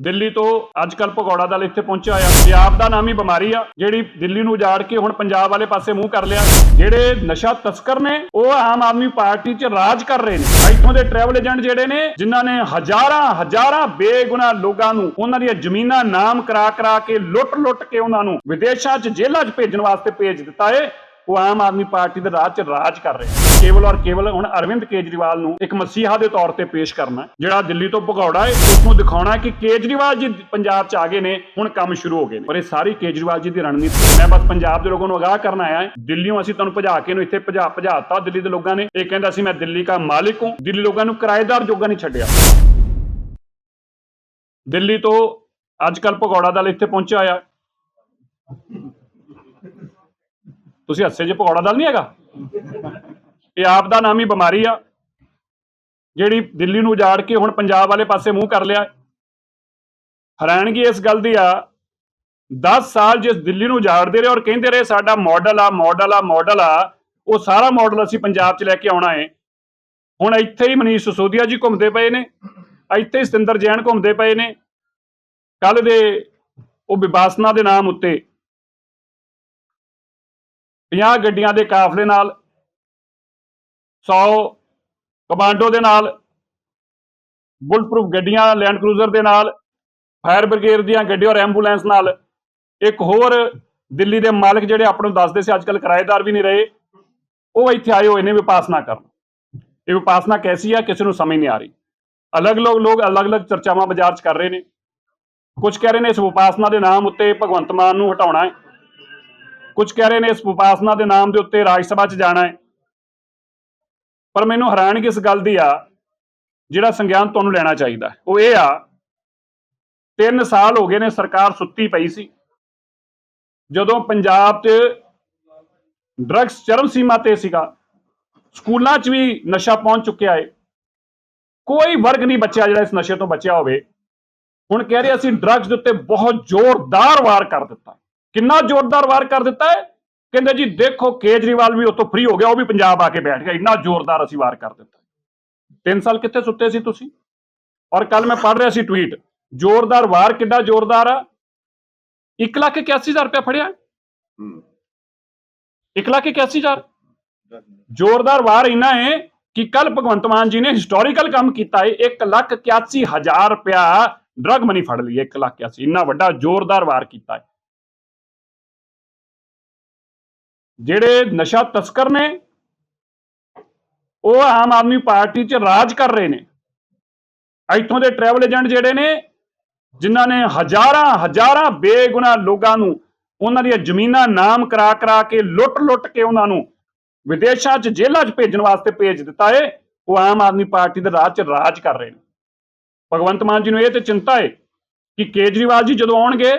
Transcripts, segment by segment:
ਦਿੱਲੀ ਤੋਂ ਅੱਜ ਕੱਲ ਭਗੌੜਾ ਦਲ ਇੱਥੇ ਪਹੁੰਚਿਆ ਹੋਇਆ। ਪੰਜਾਬ ਦਾ ਨਾਮ ਹੀ ਬਿਮਾਰੀ ਆ, ਜਿਹੜੀ ਦਿੱਲੀ ਨੂੰ ਉਜਾੜ ਕੇ ਹੁਣ ਪੰਜਾਬ ਵਾਲੇ ਪਾਸੇ ਮੂੰਹ ਕਰ ਲਿਆ। ਜਿਹੜੇ ਨਸ਼ਾ ਤਸਕਰ ਨੇ, ਉਹ ਆਮ ਆਦਮੀ ਪਾਰਟੀ 'ਚ ਰਾਜ ਕਰ ਰਹੇ ਨੇ। ਇੱਥੋਂ ਦੇ ਟਰੈਵਲ ਏਜੰਟ ਜਿਹੜੇ ਨੇ, ਜਿਨ੍ਹਾਂ ਨੇ ਹਜ਼ਾਰਾਂ ਹਜ਼ਾਰਾਂ ਬੇਗੁਨਾਹ ਲੋਕਾਂ ਨੂੰ ਉਹਨਾਂ ਦੀਆਂ ਜ਼ਮੀਨਾਂ ਨਾਮ ਕਰਾ ਕਰਾ ਕੇ ਲੁੱਟ-ਲੁੱਟ ਕੇ ਉਹਨਾਂ ਨੂੰ ਵਿਦੇਸ਼ਾਂ 'ਚ ਜੇਲ੍ਹਾਂ 'ਚ ਭੇਜਣ ਵਾਸਤੇ ਭੇਜ ਦਿੱਤਾ ਏ। ਉਹ ਆਮ ਆਦਮੀ ਪਾਰਟੀ ਦੇ ਰਾਜ 'ਚ ਰਾਜ ਕਰ ਰਿਹਾ ਕੇਵਲ ਔਰ ਕੇਵਲ ਹੁਣ ਅਰਵਿੰਦ ਕੇਜਰੀਵਾਲ ਨੂੰ ਇੱਕ ਮਸੀਹਾ ਦੇ ਤੌਰ ਤੇ ਪੇਸ਼ ਕਰਨਾ ਜਿਹੜਾ ਦਿੱਲੀ ਤੋਂ ਭਗੌੜਾ ਹੈ, ਉਸ ਨੂੰ ਦਿਖਾਉਣਾ ਕਿ ਕੇਜਰੀਵਾਲ ਜੀ ਪੰਜਾਬ 'ਚ ਆ ਗਏ ਨੇ, ਹੁਣ ਕੰਮ ਸ਼ੁਰੂ ਹੋ ਗਏ ਨੇ। ਪਰ ਇਹ ਸਾਰੀ ਕੇਜਰੀਵਾਲ ਜੀ ਦੀ ਰਣਨੀਤੀ ਮੈਂ ਬਸ ਪੰਜਾਬ ਦੇ ਲੋਕਾਂ ਨੂੰ ਅਗਾਹ ਕਰਨ ਆਇਆ ਹਾਂ। ਦਿੱਲੀੋਂ ਅਸੀਂ ਤੁਹਾਨੂੰ ਭਜਾ ਕੇ ਨੂੰ ਇੱਥੇ ਭਜਾ, ਭਜਾਤਾ ਦਿੱਲੀ ਦੇ ਲੋਕਾਂ ਨੇ। ਇਹ ਕਹਿੰਦਾ ਸੀ, ਮੈਂ ਦਿੱਲੀ ਦਾ ਮਾਲਿਕ ਹਾਂ। ਦਿੱਲੀ ਲੋਕਾਂ ਨੂੰ ਕਿਰਾਏਦਾਰ ਜੋਗਾ ਨਹੀਂ ਛੱਡਿਆ। ਦਿੱਲੀ ਤੋਂ ਅੱਜ ਕੱਲ ਭਗੌੜਾ ਦਲ ਇੱਥੇ ਪਹੁੰਚਿਆ ਹੋਇਆ ਤੁਸੀਂ ਹੱਸੇ 'ਚ ਭਗੌੜਾ ਦਲ ਨਹੀਂ ਹੈਗਾ? ਇਹ ਆਪ ਦਾ ਨਾਮ ਹੀ ਬਿਮਾਰੀ ਆ। ਜਿਹੜੀ ਦਿੱਲੀ ਨੂੰ ਉਜਾੜ ਕੇ ਹੁਣ ਪੰਜਾਬ ਵਾਲੇ ਪਾਸੇ ਮੂੰਹ ਕਰ ਲਿਆ। ਹੈਰਾਨਗੀ ਇਸ ਗੱਲ ਦੀ ਆ 10 ਸਾਲ ਜਿਸ ਦਿੱਲੀ ਨੂੰ ਉਜਾੜਦੇ ਰਹੇ ਔਰ ਕਹਿੰਦੇ ਰਹੇ, ਸਾਡਾ ਮਾਡਲ ਆ ਮਾਡਲ ਆ ਮਾਡਲ ਆ, ਉਹ ਸਾਰਾ ਮਾਡਲ ਅਸੀਂ ਪੰਜਾਬ 'ਚ ਲੈ ਕੇ ਆਉਣਾ ਹੈ ਹੁਣ ਇੱਥੇ ਹੀ ਮਨੀਸ਼ ਸਸੋਦੀਆ ਜੀ ਘੁੰਮਦੇ ਪਏ ਨੇ, ਇੱਥੇ ਹੀ ਸਤਿੰਦਰ ਜੈਨ ਘੁੰਮਦੇ ਪਏ ਨੇ। ਕੱਲ ਦੇ ਉਹ ਵਿਵਾਸਨਾ ਦੇ ਨਾਮ ਉੱਤੇ 50 ਗੱਡੀਆਂ ਦੇ ਕਾਫਲੇ ਨਾਲ 100 ਕਮਾਂਡੋ ਦੇ ਨਾਲ ਬੁਲਟ ਪ੍ਰੂਫ ਗੱਡੀਆਂ ਲੈਂਡ ਕਰੂਜ਼ਰ ਦੇ ਨਾਲ, ਫਾਇਰ ਬ੍ਰਿਗੇਡ ਦੀਆਂ ਗੱਡੀਆਂ ਔਰ ਐਂਬੂਲੈਂਸ ਨਾਲ। ਇੱਕ ਹੋਰ ਦਿੱਲੀ ਦੇ ਮਾਲਕ ਜਿਹੜੇ ਆਪਾਂ ਨੂੰ ਦੱਸਦੇ ਸੀ ਅੱਜਕੱਲ ਕਿਰਾਏਦਾਰ ਵੀ ਨਹੀਂ ਰਹੇ, ਉਹ ਇੱਥੇ ਆਏ ਹੋਏ ਨੇ, ਵਿਪਾਸਨਾ ਕਰਨ। ਇਹ ਵਿਪਾਸਨਾ ਕੈਸੀ ਆ? ਕਿਸੇ ਨੂੰ ਸਮਝ ਨਹੀਂ ਆ ਰਹੀ। ਅਲੱਗ-ਅਲੱਗ ਲੋਕ ਅਲੱਗ-ਅਲੱਗ ਚਰਚਾਵਾਂ ਬਾਜ਼ਾਰ 'ਚ ਕਰ ਰਹੇ ਨੇ। ਕੁਝ ਕਹਿ ਰਹੇ ਨੇ ਇਸ ਵਿਪਾਸਨਾ ਦੇ ਨਾਮ ਉੱਤੇ ਭਗਵੰਤ ਮਾਨ ਨੂੰ ਹਟਾਉਣਾ ਹੈ। ਕੁਝ ਕਹਿ ਰਹੇ ਨੇ ਇਸ ਉਪਾਸਨਾ ਦੇ ਨਾਮ ਦੇ ਉੱਤੇ ਰਾਜ ਸਭਾ 'ਚ ਜਾਣਾ ਹੈ। ਪਰ ਮੈਨੂੰ ਹੈਰਾਨਗੀ ਇਸ ਗੱਲ ਦੀ ਆ, ਜਿਹੜਾ ਸੰਗਿਆਨ ਤੁਹਾਨੂੰ ਲੈਣਾ ਚਾਹੀਦਾ ਉਹ ਇਹ ਆ 3 ਸਾਲ ਹੋ ਗਏ ਨੇ ਸਰਕਾਰ ਸੁੱਤੀ ਪਈ ਸੀ। ਜਦੋਂ ਪੰਜਾਬ 'ਚ ਡਰੱਗਸ ਚਰਮ ਸੀਮਾ ਤੇ ਸੀਗਾ, ਸਕੂਲਾਂ 'ਚ ਵੀ ਨਸ਼ਾ ਪਹੁੰਚ ਚੁੱਕਿਆ ਹੈ ਕੋਈ ਵਰਗ ਨਹੀਂ ਬਚਿਆ ਜਿਹੜਾ ਇਸ ਨਸ਼ੇ ਤੋਂ ਬਚਿਆ ਹੋਵੇ। ਹੁਣ ਕਹਿ ਰਹੇ ਅਸੀਂ ਡਰੱਗਸ ਦੇ ਉੱਤੇ ਬਹੁਤ ਜ਼ੋਰਦਾਰ ਵਾਰ ਕਰ ਦਿੱਤਾ। ਕਿੰਨਾ ਜ਼ੋਰਦਾਰ ਵਾਰ ਕਰ ਦਿੱਤਾ ਹੈ? ਕਹਿੰਦੇ ਜੀ ਦੇਖੋ ਕੇਜਰੀਵਾਲ ਵੀ ਉਤੋਂ ਫ੍ਰੀ ਹੋ ਗਿਆ ਉਹ ਵੀ ਪੰਜਾਬ ਆ ਕੇ ਬੈਠ ਗਿਆ। ਇੰਨਾ ਜ਼ੋਰਦਾਰ ਅਸੀਂ ਵਾਰ ਕਰ ਦਿੱਤਾ ਤਿੰਨ ਸਾਲ ਕਿੱਥੇ ਸੁੱਤੇ ਸੀ ਤੁਸੀਂ? ਔਰ ਕੱਲ ਮੈਂ ਪੜ੍ਹ ਰਿਹਾ ਸੀ ਟਵੀਟ ਜ਼ੋਰਦਾਰ ਵਾਰ ਕਿੱਡਾ ਜ਼ੋਰਦਾਰ ਆ। 1 ਲੱਖ 81000 ਰੁਪਏ ਫੜਿਆ। 1 ਲੱਖ 81000 ਜ਼ੋਰਦਾਰ ਵਾਰ ਇੰਨਾ ਹੈ ਕਿ ਕੱਲ ਭਗਵੰਤ ਮਾਨ ਜੀ ਨੇ ਹਿਸਟੋਰੀਕਲ ਕੰਮ ਕੀਤਾ ਹੈ। 1 ਲੱਖ 81000 ਰੁਪਇਆ ਡਰਗ ਮਨੀ ਫੜ ਲਈ 1 ਲੱਖ 81 ਇੰਨਾ ਵੱਡਾ ਜ਼ੋਰਦਾਰ ਵਾਰ ਕੀਤਾ ਹੈ। ਜਿਹੜੇ ਨਸ਼ਾ ਤਸਕਰ ਨੇ, ਉਹ ਆਮ ਆਦਮੀ ਪਾਰਟੀ 'ਚ ਰਾਜ ਕਰ ਰਹੇ ਨੇ। ਇੱਥੋਂ ਦੇ ਟਰੈਵਲ ਏਜੰਟ ਜਿਹੜੇ ਨੇ, ਜਿਨ੍ਹਾਂ ਨੇ ਹਜ਼ਾਰਾਂ ਹਜ਼ਾਰਾਂ ਬੇਗੁਨਾਹ ਲੋਕਾਂ ਨੂੰ ਉਹਨਾਂ ਦੀਆਂ ਜ਼ਮੀਨਾਂ ਨਾਮ ਕਰਾ ਕਰਾ ਕੇ ਲੁੱਟ-ਲੁੱਟ ਕੇ ਉਹਨਾਂ ਨੂੰ ਵਿਦੇਸ਼ਾਂ 'ਚ ਜੇਲ੍ਹਾਂ 'ਚ ਭੇਜਣ ਵਾਸਤੇ ਭੇਜ ਦਿੱਤਾ ਏ, ਉਹ ਆਮ ਆਦਮੀ ਪਾਰਟੀ ਦੇ ਰਾਜ 'ਚ ਰਾਜ ਕਰ ਰਹੇ ਨੇ। ਭਗਵੰਤ ਮਾਨ ਜੀ ਨੂੰ ਇਹ ਤੇ ਚਿੰਤਾ ਏ ਕਿ ਕੇਜਰੀਵਾਲ ਜੀ ਜਦੋਂ ਆਉਣਗੇ,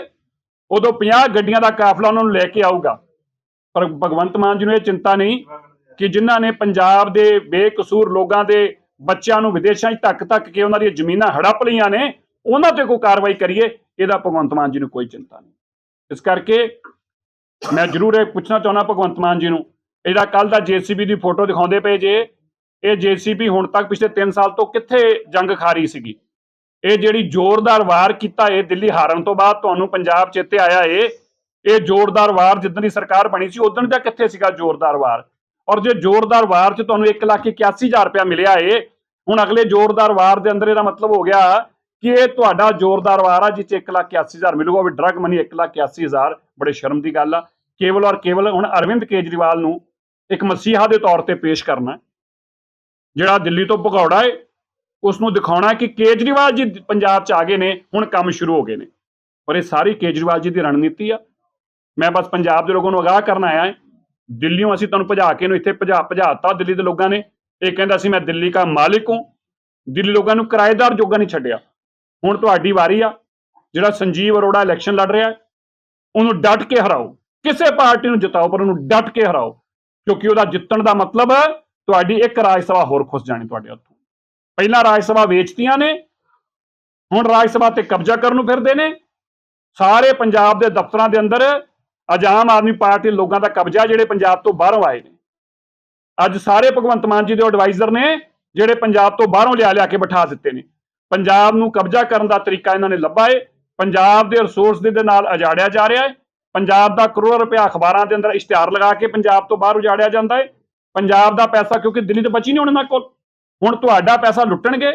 ਉਦੋਂ 50 ਗੱਡੀਆਂ ਦਾ ਕਾਫਲਾ ਉਹਨਾਂ ਨੂੰ ਲੈ ਕੇ ਆਊਗਾ। ਪਰ ਭਗਵੰਤ ਮਾਨ ਜੀ ਨੂੰ ਇਹ ਚਿੰਤਾ ਨਹੀਂ ਕਿ ਜਿਨ੍ਹਾਂ ਨੇ ਪੰਜਾਬ ਦੇ ਬੇਕਸੂਰ ਲੋਕਾਂ ਦੇ ਬੱਚਿਆਂ ਨੂੰ ਵਿਦੇਸ਼ਾਂ 'ਚ ਧੱਕ ਧੱਕ ਕੇ ਉਹਨਾਂ ਦੀਆਂ ਜ਼ਮੀਨਾਂ ਹੜੱਪ ਲਈਆਂ ਨੇ, ਉਹਨਾਂ ਤੇ ਕੋਈ ਕਾਰਵਾਈ ਕਰੀਏ, ਇਹਦਾ ਭਗਵੰਤ ਮਾਨ ਜੀ ਨੂੰ ਕੋਈ ਚਿੰਤਾ ਨਹੀਂ। ਇਸ ਕਰਕੇ ਮੈਂ ਜ਼ਰੂਰ ਇਹ ਪੁੱਛਣਾ ਚਾਹੁੰਦਾ ਭਗਵੰਤ ਮਾਨ ਜੀ ਨੂੰ, ਇਹਦਾ ਕੱਲ ਦਾ ਜੀਸੀਬੀ ਦੀ ਫੋਟੋ ਦਿਖਾਉਂਦੇ ਪਏ ਜੇ, ਇਹ ਜੀਸੀਬੀ ਹੁਣ ਤੱਕ ਪਿਛਲੇ 3 ਸਾਲ ਤੋਂ ਕਿੱਥੇ ਜੰਗ ਖਾਰੀ ਸੀਗੀ? ਇਹ ਜਿਹੜੀ ਜ਼ੋਰਦਾਰ ਵਾਰ ਕੀਤਾ ਇਹ ਦਿੱਲੀ ਹਾਰਨ ਤੋਂ ਬਾਅਦ ਤੁਹਾਨੂੰ ਪੰਜਾਬ ਚੇਤੇ ਆਇਆ ਏ ਇਹ ਜ਼ੋਰਦਾਰ ਵਾਰ ਜਿੱਦਣ ਦੀ ਸਰਕਾਰ ਬਣੀ ਸੀ, ਉਦੋਂ ਦਾ ਕਿੱਥੇ ਸੀਗਾ ਜ਼ੋਰਦਾਰ ਵਾਰ? ਔਰ ਜੇ ਜ਼ੋਰਦਾਰ ਵਾਰ 'ਚ ਤੁਹਾਨੂੰ 1 ਲੱਖ 81000 ਰੁਪਇਆ ਮਿਲਿਆ ਏ, ਹੁਣ ਅਗਲੇ ਜ਼ੋਰਦਾਰ ਵਾਰ ਦੇ ਅੰਦਰ ਇਹਦਾ ਮਤਲਬ ਹੋ ਗਿਆ ਕਿ ਇਹ ਤੁਹਾਡਾ ਜ਼ੋਰਦਾਰ ਵਾਰ ਆ ਜਿਸ 'ਚ 1 ਲੱਖ 81000 ਮਿਲੂਗਾ। ਉਹ ਵੀ ਡਰਗ ਮਨੀ 1 ਲੱਖ 81000 ਬੜੇ ਸ਼ਰਮ ਦੀ ਗੱਲ ਆ। ਕੇਵਲ ਔਰ ਕੇਵਲ ਹੁਣ ਅਰਵਿੰਦ ਕੇਜਰੀਵਾਲ ਨੂੰ ਇੱਕ ਮਸੀਹਾ ਦੇ ਤੌਰ ਤੇ ਪੇਸ਼ ਕਰਨਾ, ਜਿਹੜਾ ਦਿੱਲੀ ਤੋਂ ਭਗੌੜਾ ਹੈ ਉਸ ਨੂੰ ਦਿਖਾਉਣਾ ਕਿ ਕੇਜਰੀਵਾਲ ਜੀ ਪੰਜਾਬ 'ਚ ਆ ਗਏ ਨੇ, ਹੁਣ ਕੰਮ ਸ਼ੁਰੂ ਹੋ ਗਏ ਨੇ। ਪਰ ਇਹ ਸਾਰੀ ਕੇਜਰੀਵਾਲ ਜੀ ਦੀ ਰਣਨੀਤੀ ਆ। ਮੈਂ ਬਸ ਪੰਜਾਬ ਦੇ ਲੋਕਾਂ ਨੂੰ ਅਗਾਹ ਕਰਨ ਆਇਆ ਹਾਂ। ਦਿੱਲੀੋਂ ਅਸੀਂ ਤੁਹਾਨੂੰ ਭਜਾ ਕੇ ਨੂੰ ਇੱਥੇ ਭਜਾ ਭਜਾਤਾ ਦਿੱਲੀ ਦੇ ਲੋਕਾਂ ਨੇ। ਇਹ ਕਹਿੰਦਾ ਸੀ, ਮੈਂ ਦਿੱਲੀ ਦਾ ਮਾਲਿਕ ਹਾਂ। ਦਿੱਲੀ ਲੋਕਾਂ ਨੂੰ ਕਿਰਾਏਦਾਰ ਜੋਗਾ ਨਹੀਂ ਛੱਡਿਆ। ਹੁਣ ਤੁਹਾਡੀ ਵਾਰੀ ਆ। ਜਿਹੜਾ ਸੰਜੀਵ ਅਰੋੜਾ ਇਲੈਕਸ਼ਨ ਲੜ ਰਿਹਾ ਉਹਨੂੰ ਡਟ ਕੇ ਹਰਾਓ। ਕਿਸੇ ਪਾਰਟੀ ਨੂੰ ਜਿਤਾਓ, ਪਰ ਉਹਨੂੰ ਡਟ ਕੇ ਹਰਾਓ। ਕਿਉਂਕਿ ਉਹਦਾ ਜਿੱਤਣ ਦਾ ਮਤਲਬ ਤੁਹਾਡੀ ਇੱਕ ਰਾਜ ਸਭਾ ਹੋਰ ਖੁੱਸ ਜਾਣੀ ਤੁਹਾਡੇ ਹੱਥੋਂ। ਪਹਿਲਾਂ ਰਾਜ ਸਭਾ ਵੇਚਤੀਆਂ ਨੇ, ਹੁਣ ਰਾਜ ਸਭਾ ਤੇ ਕਬਜ਼ਾ ਕਰਨ ਨੂੰ ਫਿਰਦੇ ਨੇ। ਸਾਰੇ ਪੰਜਾਬ ਦੇ ਦਫ਼ਤਰਾਂ ਦੇ ਅੰਦਰ ਅੱਜ ਆਮ ਆਦਮੀ ਪਾਰਟੀ ਲੋਕਾਂ ਦਾ ਕਬਜ਼ਾ ਜਿਹੜੇ ਪੰਜਾਬ ਤੋਂ ਬਾਹਰੋਂ ਆਏ ਨੇ। ਅੱਜ ਸਾਰੇ ਭਗਵੰਤ ਮਾਨ ਜੀ ਦੇ ਐਡਵਾਈਜ਼ਰ ਨੇ ਜਿਹੜੇ ਪੰਜਾਬ ਤੋਂ ਬਾਹਰੋਂ ਲਿਆ ਲਿਆ ਕੇ ਬਿਠਾ ਦਿੱਤੇ ਨੇ। ਪੰਜਾਬ ਨੂੰ ਕਬਜ਼ਾ ਕਰਨ ਦਾ ਤਰੀਕਾ ਇਹਨਾਂ ਨੇ ਲੱਭਾ ਏ। ਪੰਜਾਬ ਦੇ ਰਿਸੋਰਸ ਦੇ ਨਾਲ ਅਜਾੜਿਆ ਜਾ ਰਿਹਾ ਹੈ ਪੰਜਾਬ ਦਾ ਕਰੋੜ ਰੁਪਇਆ ਅਖਬਾਰਾਂ ਦੇ ਅੰਦਰ ਇਸ਼ਤਿਹਾਰ ਲਗਾ ਕੇ ਪੰਜਾਬ ਤੋਂ ਬਾਹਰ ਉਜਾੜਿਆ ਜਾਂਦਾ ਹੈ ਪੰਜਾਬ ਦਾ ਪੈਸਾ ਕਿਉਂਕਿ ਦਿੱਲੀ ਤੋਂ ਬਚੀ ਨਹੀਂ ਉਹਨਾਂ ਕੋਲ। ਹੁਣ ਤੁਹਾਡਾ ਪੈਸਾ ਲੁੱਟਣਗੇ।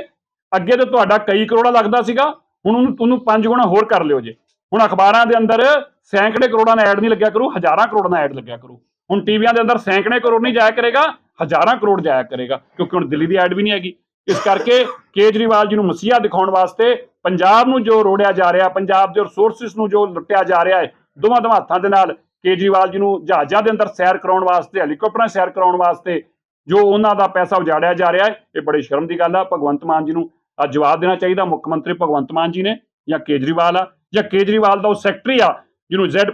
ਅੱਗੇ ਤੇ ਤੁਹਾਡਾ ਕਈ ਕਰੋੜਾ ਲੱਗਦਾ ਸੀਗਾ। ਹੁਣ ਉਹਨੂੰ ਤੁਹਾਨੂੰ ਪੰਜ ਗੁਣਾ ਹੋਰ ਕਰ ਲਿਓ ਜੇ। ਹੁਣ ਅਖਬਾਰਾਂ ਦੇ ਅੰਦਰ ਸੈਂਕੜੇ ਕਰੋੜਾਂ ਦਾ ਐਡ ਨਹੀਂ ਲੱਗਿਆ ਕਰੂ, ਹਜ਼ਾਰਾਂ ਕਰੋੜਾਂ ਦਾ ਐਡ ਲੱਗਿਆ ਕਰੂ। ਹੁਣ ਟੀਵੀਆਂ ਦੇ ਅੰਦਰ ਸੈਂਕੜੇ ਕਰੋੜ ਨਹੀਂ ਜਾਇਆ ਕਰੇਗਾ, ਹਜ਼ਾਰਾਂ ਕਰੋੜ ਜਾਇਆ ਕਰੇਗਾ, ਕਿਉਂਕਿ ਹੁਣ ਦਿੱਲੀ ਦੀ ਐਡ ਵੀ ਨਹੀਂ ਹੈਗੀ। ਇਸ ਕਰਕੇ ਕੇਜਰੀਵਾਲ ਜੀ ਨੂੰ ਮਸੀਹਾ ਦਿਖਾਉਣ ਵਾਸਤੇ ਪੰਜਾਬ ਨੂੰ ਜੋ ਰੋੜਿਆ ਜਾ ਰਿਹਾ, ਪੰਜਾਬ ਦੇ ਰਿਸੋਰਸਿਸ ਨੂੰ ਜੋ ਲੁੱਟਿਆ ਜਾ ਰਿਹਾ ਹੈ, ਦੋਵਾਂ ਦੋਵਾਂ ਹੱਥਾਂ ਦੇ ਨਾਲ ਕੇਜਰੀਵਾਲ ਜੀ ਨੂੰ ਜਹਾਜ਼ਾਂ ਦੇ ਅੰਦਰ ਸੈਰ ਕਰਾਉਣ ਵਾਸਤੇ ਹੈਲੀਕਾਪਟਰਾਂ ਸੈਰ ਕਰਾਉਣ ਵਾਸਤੇ ਜੋ ਉਹਨਾਂ ਦਾ ਪੈਸਾ ਉਜਾੜਿਆ ਜਾ ਰਿਹਾ ਹੈ, ਇਹ ਬੜੇ ਸ਼ਰਮ ਦੀ ਗੱਲ ਆ। ਭਗਵੰਤ ਮਾਨ ਜੀ ਨੂੰ ਅੱਜ ਜਵਾਬ ਦੇਣਾ ਚਾਹੀਦਾ। ਮੁੱਖ ਮੰਤਰੀ ਭਗਵੰਤ ਮਾਨ ਜੀ ਨੇ ਜਾਂ ਕੇਜਰੀਵਾਲ ਆ ਜਾਂ ਕੇਜਰੀਵਾਲ ਦਾ ਉਹ ਸੈਕਟਰੀ ਆ, ਜਿਹਨੂੰ Z+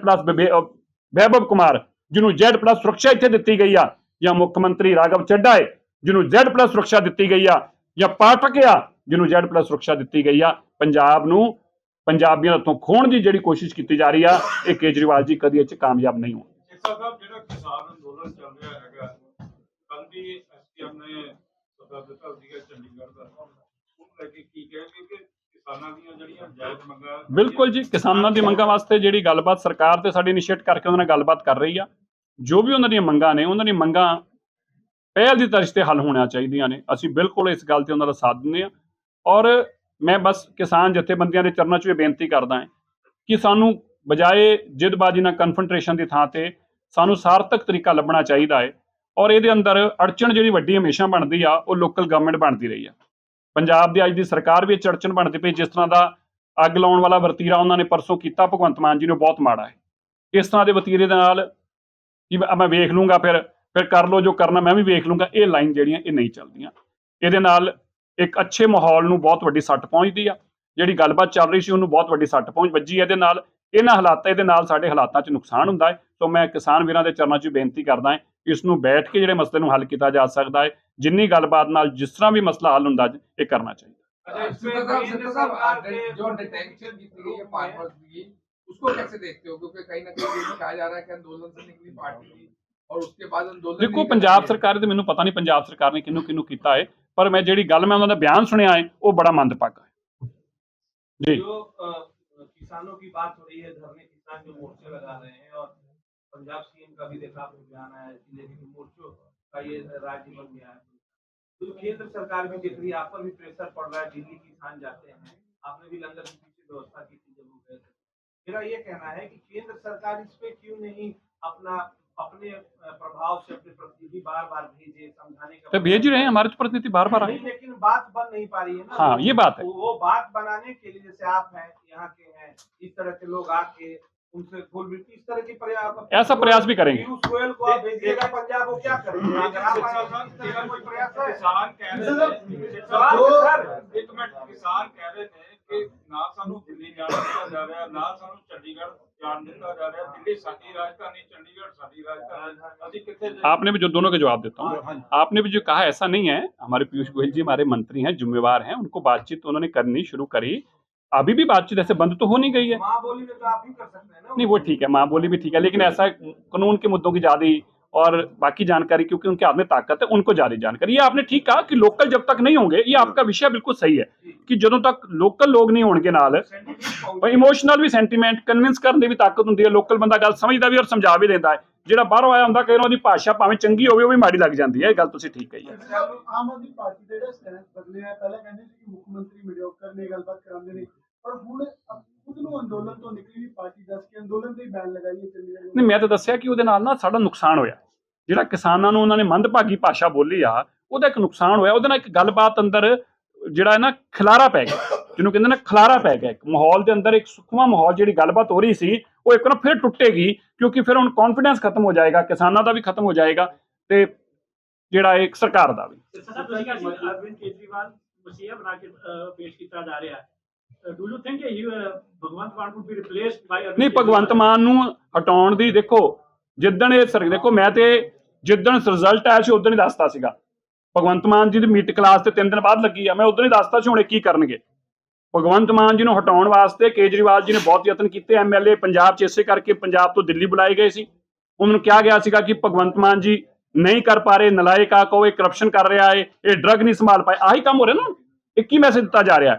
ਵੈਭਵ ਕੁਮਾਰ, ਜਿਹਨੂੰ Z+ ਸੁਰੱਖਿਆ ਇੱਥੇ ਦਿੱਤੀ ਗਈ ਆ, ਜਾਂ ਮੁੱਖ ਮੰਤਰੀ ਰਾਘਵ ਚੱਡਾ ਹੈ ਜਿਹਨੂੰ Z+ ਸੁਰੱਖਿਆ ਦਿੱਤੀ ਗਈ ਆ, ਜਾਂ ਪਾਠਕ ਆ, ਜਿਹਨੂੰ Z+ ਸੁਰੱਖਿਆ ਦਿੱਤੀ ਗਈ ਆ। ਪੰਜਾਬ ਨੂੰ ਪੰਜਾਬੀਆਂ ਤੋਂ ਖੋਣ ਦੀ ਜਿਹੜੀ ਕੋਸ਼ਿਸ਼ ਕੀਤੀ ਜਾ ਰਹੀ ਆ, ਇਹ ਕੇਜਰੀਵਾਲ ਜੀ ਕਦੀ ਇਹ 'ਚ ਕਾਮਯਾਬ ਨਹੀਂ ਹੋਣਗੇ ਸਾਹਿਬ ਜਿਹੜਾ ਕਿਸਾਨ ਅੰਦੋਲਨ ਚੱਲ ਰਿਹਾ ਹੈਗਾ ਕੱਲ ਵੀ ਐਸਪੀਐਮ ਨੇ ਸੱਦਾ ਦਿੱਤਾ ਸੀਗਾ ਚੰਡੀਗੜ੍ਹ ਦਾ ਉਹ ਲੈ ਕੇ ਕੀ ਕਹਿਣਗੇ ਕਿ ਕਿਸਾਨਾਂ ਦੀਆਂ ਜਿਹੜੀਆਂ ਜਾਇਜ਼ ਮੰਗਾਂ ਬਿਲਕੁਲ ਜੀ, ਕਿਸਾਨਾਂ ਦੀ ਮੰਗਾਂ ਵਾਸਤੇ ਜਿਹੜੀ ਗੱਲਬਾਤ ਸਰਕਾਰ ਤੇ ਸਾਡੀ ਇਨੀਸ਼ੀਏਟ ਕਰਕੇ ਉਹਨਾਂ ਨਾਲ ਗੱਲਬਾਤ ਕਰ ਰਹੀ ਆ। ਜੋ ਵੀ ਉਹਨਾਂ ਦੀਆਂ ਮੰਗਾਂ ਨੇ, ਉਹਨਾਂ ਦੀਆਂ ਮੰਗਾਂ ਪਹਿਲ ਦੀ ਤਰਜ਼ ਤੇ ਹੱਲ ਹੋਣੀਆਂ ਚਾਹੀਦੀਆਂ ਨੇ। ਅਸੀਂ ਬਿਲਕੁਲ ਇਸ ਗੱਲ ਤੇ ਉਹਨਾਂ ਦਾ ਸਾਥ ਦਿੰਦੇ ਆ ਔਰ ਮੈਂ ਬਸ ਕਿਸਾਨ ਜਥੇਬੰਦੀਆਂ ਦੇ ਚਰਨਾਂ 'ਚ ਇਹ ਬੇਨਤੀ ਕਰਦਾ ਹਾਂ ਕਿ ਸਾਨੂੰ ਬਜਾਏ ਜਿੱਦਬਾਜ਼ੀ ਨਾਲ ਕਨਫਰੰਟ੍ਰੇਸ਼ਨ ਦੀ ਥਾਂ ਤੇ ਸਾਨੂੰ ਸਾਰਥਕ ਤਰੀਕਾ ਲੱਭਣਾ ਚਾਹੀਦਾ ਹੈ। ਔਰ ਇਹਦੇ ਅੰਦਰ ਅੜਚਣ ਜਿਹੜੀ ਵੱਡੀ ਹਮੇਸ਼ਾ ਬਣਦੀ ਆ, ਉਹ ਲੋਕਲ ਗਵਰਨਮੈਂਟ ਬਣਦੀ ਰਹੀ ਆ। ਪੰਜਾਬ ਦੀ ਅੱਜ ਦੀ ਸਰਕਾਰ ਵੀ ਇਹ 'ਚ ਬਣਦੀ ਪਈ, ਜਿਸ ਤਰ੍ਹਾਂ ਦਾ ਅੱਗ ਲਾਉਣ ਵਾਲਾ ਵਰਤੀਰਾ ਉਹਨਾਂ ਨੇ ਪਰਸੋਂ ਕੀਤਾ, ਭਗਵੰਤ ਮਾਨ ਜੀ ਨੂੰ ਬਹੁਤ ਮਾੜਾ ਹੈ। ਇਸ ਤਰ੍ਹਾਂ ਦੇ ਵਤੀਰੇ ਦੇ ਨਾਲ ਕਿ ਮੈਂ ਵੇਖ ਲੂੰਗਾ ਫਿਰ ਫਿਰ ਕਰ ਲਓ, ਜੋ ਕਰਨਾ ਮੈਂ ਵੀ ਵੇਖ ਲੂੰਗਾ, ਇਹ ਲਾਈਨ ਜਿਹੜੀਆਂ ਇਹ ਨਹੀਂ ਚੱਲਦੀਆਂ। ਇਹਦੇ ਨਾਲ ਇੱਕ ਅੱਛੇ ਮਾਹੌਲ ਨੂੰ ਬਹੁਤ ਵੱਡੀ ਸੱਟ ਪਹੁੰਚਦੀ ਆ, ਜਿਹੜੀ ਗੱਲਬਾਤ ਚੱਲ ਰਹੀ ਸੀ ਉਹਨੂੰ ਬਹੁਤ ਵੱਡੀ ਸੱਟ ਪਹੁੰਚ ਵੱਜੀ ਇਹਦੇ ਨਾਲ ਇਹਨਾਂ ਹਾਲਾਤਾਂ, ਇਹਦੇ ਨਾਲ ਸਾਡੇ ਹਾਲਾਤਾਂ 'ਚ ਨੁਕਸਾਨ ਹੁੰਦਾ ਹੈ। ਸੋ ਮੈਂ ਕਿਸਾਨ ਵੀਰਾਂ ਦੇ ਚਰਨਾਂ 'ਚ ਬੇਨਤੀ ਕਰਦਾ ਹਾਂ, ਇਸ ਨੂੰ ਬੈਠ ਕੇ ਜਿਹੜੇ ਮਸਲੇ ਨੂੰ ਹੱਲ ਕੀਤਾ ਜਾ ਸਕਦਾ ਹੈ ਜਿੰਨੀ ਗੱਲਬਾਤ ਨਾਲ ਜਿਸ ਤਰ੍ਹਾਂ ਵੀ ਮਸਲਾ ਹੱਲ ਹੁੰਦਾ ਇਹ ਕਰਨਾ ਚਾਹੀਦਾ अच्छा इसमें सिद्धू साहब केंद्र सिद्धू साहब सरकार आ, के जो डिटेंशन की गई है फार्मर्स की उसको कैसे देखते हो क्योंकि कहीं ना कहीं ये भी कहा जा रहा है कि आंदोलन से निकली पार्टी थी और उसके बाद आंदोलन ਦੇਖੋ नहीं ਪੰਜਾਬ करेंगे। ਸਰਕਾਰ ਦੇ ਮੈਨੂੰ ਪਤਾ ਨਹੀਂ ਪੰਜਾਬ ਸਰਕਾਰ ਨੇ ਕਿਹਨੂੰ ਕਿਹਨੂੰ ਕੀਤਾ ਹੈ ਪਰ ਮੈਂ ਜਿਹੜੀ ਗੱਲ ਮੈਂ ਉਹਨਾਂ ਦਾ ਬਿਆਨ ਸੁਣਿਆ ਹੈ ਉਹ ਬੜਾ ਮੰਦਭਾਗਾ ਹੈ ਜੀ जो अ, किसानों की बात हो रही है धरने किसान जो मोर्चे लगा रहे हैं और पंजाब सीएम का भी देखा आपने बयान आया कि लेकिन मोर्चों का ये राज्य बन गया है। तो केंद्र सरकार भी दिख रही है आप पर भी प्रेशर पड़ रहा है दिल्ली किसान जाते हैं। आपने भी लंगर की पीछे व्यवस्था की थी जब गए थे। मेरा ये कहना है कि केंद्र सरकार इस पे क्यों नहीं अपना अपने प्रभाव से अपने प्रतिनिधि बार बार भेजे समझाने का तो भेज ही रहे हैं हमारे तो प्रतिनिधि बार बार आए। नहीं लेकिन बात बन नहीं पा रही है ना। हाँ, ये बात है। वो बात बनाने के लिए जैसे आप हैं यहाँ के हैं इस तरह के लोग आके उनसे फुल वृत्ति इस तरह की प्रयास ऐसा प्रयास भी करेंगे। पीयूष गोयल को आप भेजिएगा पंजाब वो क्या करेंगे अगर आप आए, इस तरह का कोई प्रयास है ਕਿਸਾਨ ਕਹਿ ਰਹੇ ਨੇ सवाल है, सर ਇੱਕ ਮਿੰਟ ਕਿਸਾਨ ਕਹਿ ਰਹੇ ਨੇ ਕਿ ਨਾ ਸਾਨੂੰ ਦਿੱਲੀ ਜਾਣ ਦਿੱਤਾ ਜਾ ਰਿਹਾ ਨਾ ਸਾਨੂੰ ਚੰਡੀਗੜ੍ਹ ਜਾਣ ਦਿੱਤਾ ਜਾ ਰਿਹਾ ਦਿੱਲੀ ਸਾਡੀ ਰਾਜਧਾਨੀ चंडीगढ़ साडी राजधानी ਅਸੀਂ कितने आपने भी जो दोनों का जवाब देता हूँ आपने भी जो कहा ऐसा नहीं है हमारे पीयूष गोयल जी हमारे मंत्री हैं जिम्मेवार हैं उनको बातचीत उन्होंने करनी शुरू करी अभी भी बातचीत ऐसे बंद तो हो नहीं गई है। बोली तो आप ही कर सकते हैं ना। नहीं वो ठीक है माँ बोली भी ठीक है लेकिन ऐसा कानून के मुद्दों की ज़्यादा और बाकी जानकारी क्योंकि उनके हाथ में ताकत है उनको ज़्यादा जानकारी। ये आपने ठीक कहा कि लोकल जब तक नहीं होंगे ये आपका विषय बिल्कुल सही है। कि ਜਦੋਂ ਤੱਕ ਲੋਕਲ ਲੋਕ ਨਹੀਂ ਹੋਣਗੇ ਨਾਲ ਇਮੋਸ਼ਨਲ ਵੀ ਸੈਂਟੀਮੈਂਟ ਕਨਵਿੰਸ ਕਰਨ ਦੀ ਵੀ ਤਾਕਤ ਹੁੰਦੀ ਹੈ ਲੋਕਲ ਬੰਦਾ ਗੱਲ ਸਮਝਦਾ ਵੀ ਔਰ ਸਮਝਾ ਵੀ ਦਿੰਦਾ ਹੈ। ਜਿਹੜਾ ਬਾਹਰੋਂ ਆਇਆ ਹੁੰਦਾ ਵਾਰ ਉਹਦੀ ਭਾਸ਼ਾ ਭਾਵੇਂ ਚੰਗੀ ਹੋਵੇ ਉਹ ਵੀ ਮਾੜੀ ਲੱਗ ਜਾਂਦੀ ਹੈ। ਇਹ ਗੱਲ ਤੁਸੀਂ ਠੀਕ ਕਹੀ ਹੈ। ਆਮ ਆਦਮੀ ਪਾਰਟੀ ਦਾ ਜਿਹੜਾ ਸਟੈਂਡ ਬਦਲਿਆ ਪਹਿਲਾਂ ਕਹਿੰਦੇ ਸੀ ਕਿ ਮੁੱਖ ਮੰਤਰੀ ਮੀਡੀਓਕਰ ਨੇ ਗੱਲਬਾਤ ਕਰਾਉਂਦੇ ਨੇ। ਪਰ ਹੁਣ ਅ- ਖੁਦ ਨੂੰ ਅੰਦੋਲਨ ਤੋਂ ਨਿਕਲੀ ਵੀ ਪਾਰਟੀ ਦੱਸ ਕੇ ਅੰਦੋਲਨ ਤੇ ਹੀ ਬੈਨ ਲਗਾਈ ਹੈ ਚੰਡੀਗੜ੍ਹ ਨਹੀਂ ਮੈਂ ਤਾਂ ਦੱਸਿਆ ਕਿ ਉਹਦੇ ਨਾਲ ਨਾ ਸਾਡਾ ਨੁਕਸਾਨ ਹੋਇਆ। ਜਿਹੜਾ ਕਿਸਾਨਾਂ ਨੂੰ ਉਹਨਾਂ ਨੇ ਮੰਦਭਾਗੀ ਭਾਸ਼ਾ ਬੋਲੀ ਆ ਉਹਦਾ ਇੱਕ ਨੁਕਸਾਨ ਹੋਇਆ। ਉਹਦੇ ਨਾਲ ਇੱਕ ਗੱਲਬਾਤ ਅੰਦਰ ਜਿਹੜਾ ਹੈ ਨਾ ਖਲਾਰਾ ਪੈ ਗਿਆ ਜਿਹਨੂੰ ਕਹਿੰਦੇ ਨਾ ਖਲਾਰਾ ਪੈ ਗਿਆ ਇੱਕ। ਮਾਹੌਲ ਦੇ ਅੰਦਰ ਇੱਕ ਸੁਖਮਾ ਮਾਹੌਲ ਜਿਹੜੀ ਗੱਲਬਾਤ ਹੋ ਰਹੀ ਸੀ ਉਹ ਇੱਕ ਨਾ ਫਿਰ ਟੁੱਟੇਗੀ ਕਿਉਂਕਿ ਫਿਰ ਹੁਣ ਕੌਨਫੀਡੈਂਸ ਖਤਮ ਹੋ ਜਾਏਗਾ ਕਿਸਾਨਾਂ ਦਾ ਵੀ ਖਤਮ ਹੋ ਜਾਏਗਾ ਤੇ ਜਿਹੜਾ ਇੱਕ ਸਰਕਾਰ ਦਾ ਵੀ। ਸਰ ਤੁਸੀਂ ਕਿਹਾ ਸੀ ਅਰਵਿੰਦ ਕੇਜਰੀਵਾਲ ਮਸੀਹਾ ਬਣਾ ਕੇ ਅਹ, ਪੇਸ਼ ਕੀਤਾ ਜਾ ਰਿਹਾ। ਹੈ do you think you Bhagwant Mann Arvind ਨਹੀਂ ਭਗਵੰਤ ਮਾਨ ਨੂੰ ਹਟਾਉਣ ਦੀ ਦੇਖੋ ਜਿੱਦਣ ਇਹ ਸਰ ਦੇਖੋ ਮੈਂ ਤੇ ਜਿੱਦਣ ਰਿਜ਼ਲਟ ਆਇਆ ਸੀ ਉਦੋਂ ਹੀ ਦੱਸਤਾ ਸੀਗਾ। ਭਗਵੰਤ ਮਾਨ ਜੀ ਦੀ ਮੀਟ ਕਲਾਸ ਤੇ ਤਿੰਨ ਦਿਨ ਬਾਅਦ ਲੱਗੀ ਆ। ਮੈਂ ਉਦੋਂ ਹੀ ਦੱਸਤਾ ਸੀ, ਹੁਣ ਇਹ ਕੀ ਕਰਨਗੇ। ਭਗਵੰਤ ਮਾਨ ਜੀ ਨੂੰ ਹਟਾਉਣ ਵਾਸਤੇ ਕੇਜਰੀਵਾਲ ਜੀ ਨੇ ਬਹੁਤ ਯਤਨ ਕੀਤੇ। ਐਮਐਲਏ ਪੰਜਾਬ 'ਚ ਇਸੇ ਕਰਕੇ ਪੰਜਾਬ ਤੋਂ ਦਿੱਲੀ ਬੁਲਾਏ ਗਏ ਸੀ। ਉਹਨਾਂ ਨੂੰ ਕਿਹਾ ਗਿਆ ਸੀਗਾ ਕਿ ਭਗਵੰਤ ਮਾਨ ਜੀ ਨਹੀਂ ਕਰ ਪਾ ਰਹੇ, ਨਲਾਇਕ ਆ ਕੋ ਇਹ ਕਰਪਸ਼ਨ ਕਰ ਰਿਹਾ ਹੈ ਇਹ ਡਰਗ ਨਹੀਂ ਸੰਭਾਲ ਪਾਏ। ਆਹੀ ਕੰਮ ਹੋ ਰਿਹਾ ਨਾ ਇਹ ਕੀ ਮੈਸੇਜ ਦਿੱਤਾ ਜਾ ਰਿਹਾ?